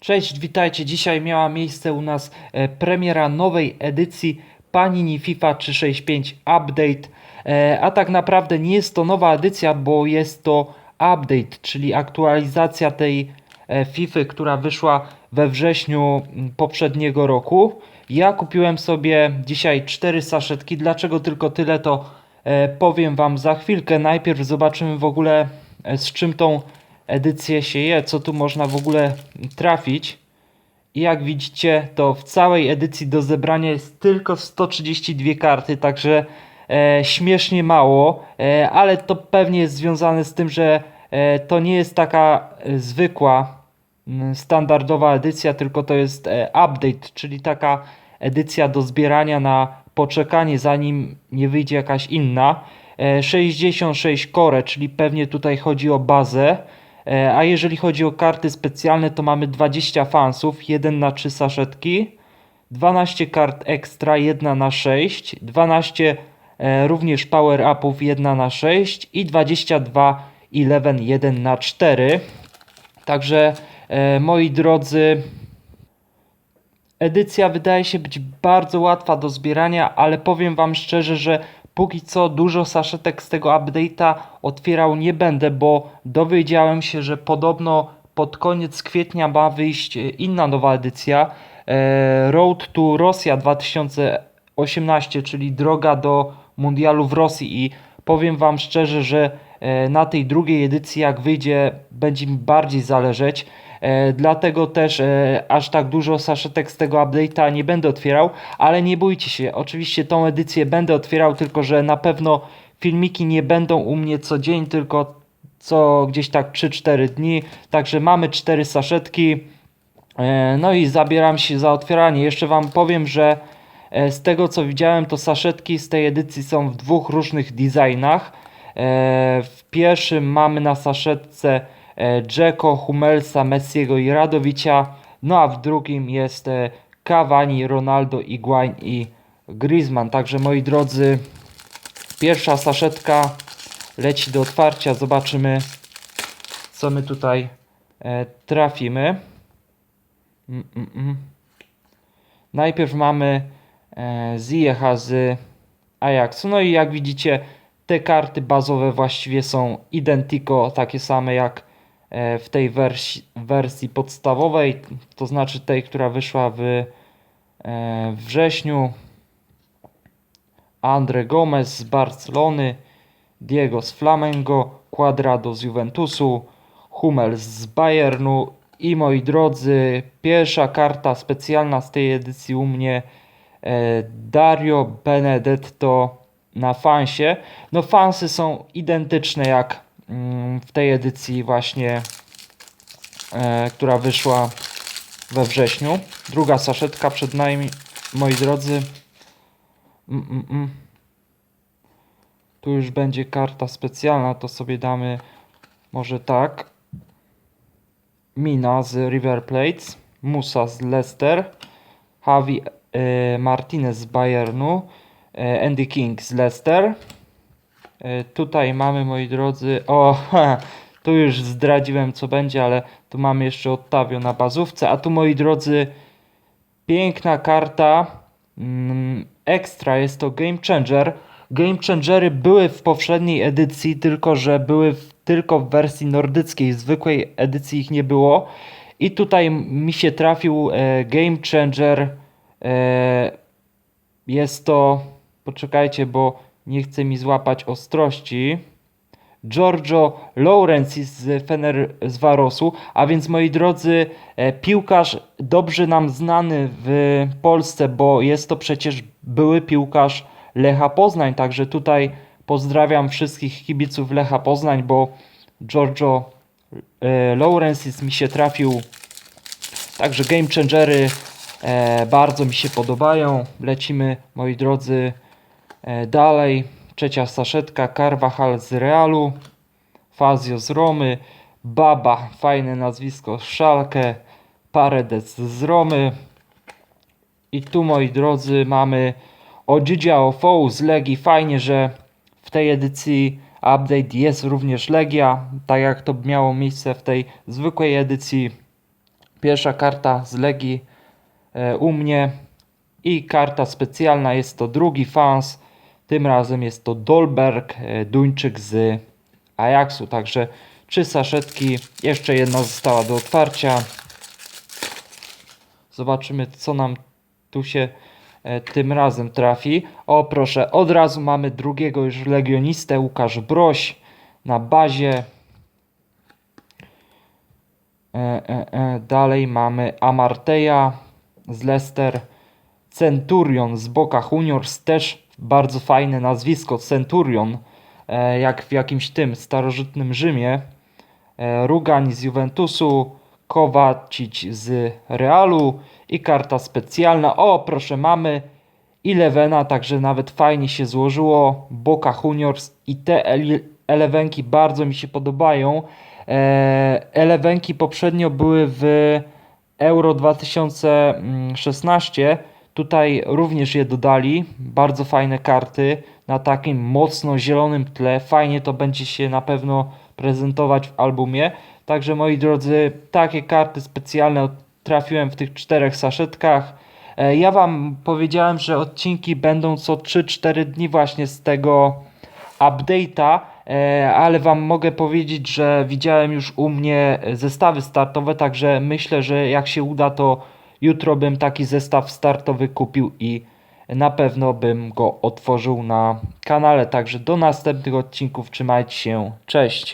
Cześć, witajcie. Dzisiaj miała miejsce u nas e, premiera nowej edycji Panini FIFA 365 Update. E, a tak naprawdę nie jest to nowa edycja, bo jest to update, czyli aktualizacja tej e, FIFA, która wyszła we wrześniu poprzedniego roku. Ja kupiłem sobie dzisiaj cztery saszetki. Dlaczego tylko tyle, to powiem Wam za chwilkę. Najpierw zobaczymy w ogóle z czym tą edycję się je, co tu można w ogóle trafić. I jak widzicie, to w całej edycji do zebrania jest tylko 132 karty, także e, śmiesznie mało, e, ale to pewnie jest związane z tym, że e, to nie jest taka e, zwykła, standardowa edycja, tylko to jest e, update, czyli taka edycja do zbierania na poczekanie, zanim nie wyjdzie jakaś inna. E, 66 core, czyli pewnie tutaj chodzi o bazę. E, A jeżeli chodzi o karty specjalne, to mamy 20 fansów, 1 na 3 saszetki, 12 kart ekstra, 1 na 6, 12 e, również power upów, 1 na 6 i 22 11, 1 na 4. Także e, moi drodzy, Edycja wydaje się być bardzo łatwa do zbierania, ale powiem Wam szczerze, że póki co dużo saszetek z tego update'a otwierał nie będę, bo dowiedziałem się, że podobno pod koniec kwietnia ma wyjść inna nowa edycja e, Road to Rosja 2018, czyli droga do mundialu w Rosji i powiem Wam szczerze, że e, na tej drugiej edycji jak wyjdzie będzie mi bardziej zależeć. E, dlatego też e, aż tak dużo saszetek z tego update'a nie będę otwierał, ale nie bójcie się, oczywiście tą edycję będę otwierał, tylko że na pewno filmiki nie będą u mnie co dzień, tylko co gdzieś tak 3-4 dni, także mamy 4 saszetki, E, no i zabieram się za otwieranie. Jeszcze Wam powiem, że z tego co widziałem, to saszetki z tej edycji są w dwóch różnych designach. W pierwszym mamy na saszetce Dzeko, Hummelsa, Messiego i Radowicia. No a w drugim jest e, Cavani, Ronaldo, Iguain i Griezmann. Także moi drodzy, pierwsza saszetka leci do otwarcia. Zobaczymy co my tutaj e, trafimy. Mm, mm, mm. Najpierw mamy e, Ziyech z Ajaxu. No i jak widzicie, te karty bazowe właściwie są identico, takie same jak w tej wersji, wersji podstawowej, to znaczy tej, która wyszła w e, wrześniu. Andre Gomez z Barcelony, Diego z Flamengo, Quadrado z Juventusu, Hummel z Bayernu i moi drodzy, pierwsza karta specjalna z tej edycji u mnie e, Dario Benedetto na fansie. No fansy są identyczne jak w tej edycji właśnie, e, która wyszła we wrześniu. Druga saszetka przed nami, moi drodzy. Mm, mm, mm. Tu już będzie karta specjalna, to sobie damy może tak. Mina z River Plate, Musa z Leicester, Javi e, Martinez z Bayernu, e, Andy King z Leicester. E, tutaj mamy, moi drodzy, o, tu już zdradziłem co będzie, ale tu mamy jeszcze Ottavio na bazówce, a tu, moi drodzy, piękna karta, mm, ekstra, jest to Game Changer. Game Changery były w poprzedniej edycji, tylko że były w, tylko w wersji nordyckiej, w zwykłej edycji ich nie było. I tutaj mi się trafił e, Game Changer. E, jest to, poczekajcie, bo nie chce mi złapać ostrości. Giorgio Lawrence z Fener z Varosu, a więc moi drodzy, e, piłkarz dobrze nam znany w Polsce, bo jest to przecież były piłkarz Lecha Poznań, także tutaj pozdrawiam wszystkich kibiców Lecha Poznań, bo Giorgio e, Lawrence mi się trafił. Także game changery e, bardzo mi się podobają. Lecimy, moi drodzy, dalej. Trzecia saszetka, Carvajal z Realu, Fazio z Romy, Baba, fajne nazwisko Szalkę, Paredes z Romy. I tu, moi drodzy, mamy Odzidzia Ofo z Legii. Fajnie, że w tej edycji update jest również Legia, tak jak to miało miejsce w tej zwykłej edycji. Pierwsza karta z Legii e, u mnie i karta specjalna jest to drugi fans. Tym razem jest to Dolberg, e, Duńczyk z Ajaxu. Także trzy saszetki, jeszcze jedna została do otwarcia. Zobaczymy, co nam tu się e, tym razem trafi. O, proszę, od razu mamy drugiego już legionistę, Łukasz Broś na bazie. E, e, e, dalej mamy Amarteja z Leicester, Centurion z Boca Juniors, też bardzo fajne nazwisko, Centurion, e, jak w jakimś tym starożytnym Rzymie. E, Rugań z Juventusu, Kowacic z Realu i karta specjalna. O, proszę, mamy Elevena, także nawet fajnie się złożyło. Boca Juniors i te ele- elewenki bardzo mi się podobają. E, elewenki poprzednio były w Euro 2016. Tutaj również je dodali. Bardzo fajne karty na takim mocno zielonym tle. Fajnie to będzie się na pewno prezentować w albumie. Także moi drodzy, takie karty specjalne trafiłem w tych czterech saszetkach. E, Ja Wam powiedziałem, że odcinki będą co 3-4 dni właśnie z tego update'a, e, ale Wam mogę powiedzieć, że widziałem już u mnie zestawy startowe, także myślę, że jak się uda, to jutro bym taki zestaw startowy kupił i na pewno bym go otworzył na kanale. Także do następnych odcinków, trzymajcie się, cześć!